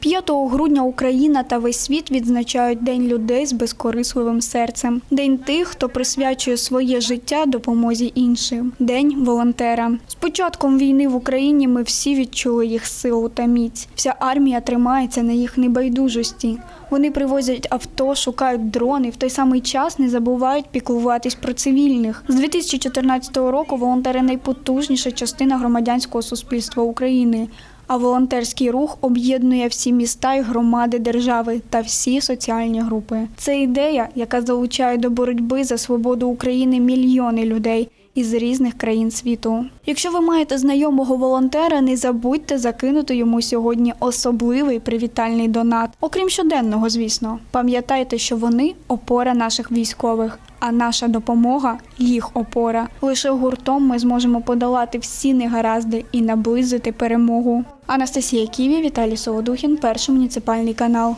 5 грудня Україна та весь світ відзначають День людей з безкорисливим серцем. День тих, хто присвячує своє життя допомозі іншим. День волонтера. З початком війни в Україні ми всі відчули їх силу та міць. Вся армія тримається на їх небайдужості. Вони привозять авто, шукають дрони, в той самий час не забувають піклуватись про цивільних. З 2014 року волонтери найпотужніша частина громадянського суспільства України. А волонтерський рух об'єднує всі міста і громади держави та всі соціальні групи. Це ідея, яка залучає до боротьби за свободу України мільйони людей із різних країн світу. Якщо ви маєте знайомого волонтера, не забудьте закинути йому сьогодні особливий привітальний донат. Окрім щоденного, звісно, пам'ятайте, що вони опора наших військових. А наша допомога їх опора. Лише гуртом ми зможемо подолати всі негаразди і наблизити перемогу. Анастасія Ківі, Віталій Солодухін, перший муніципальний канал.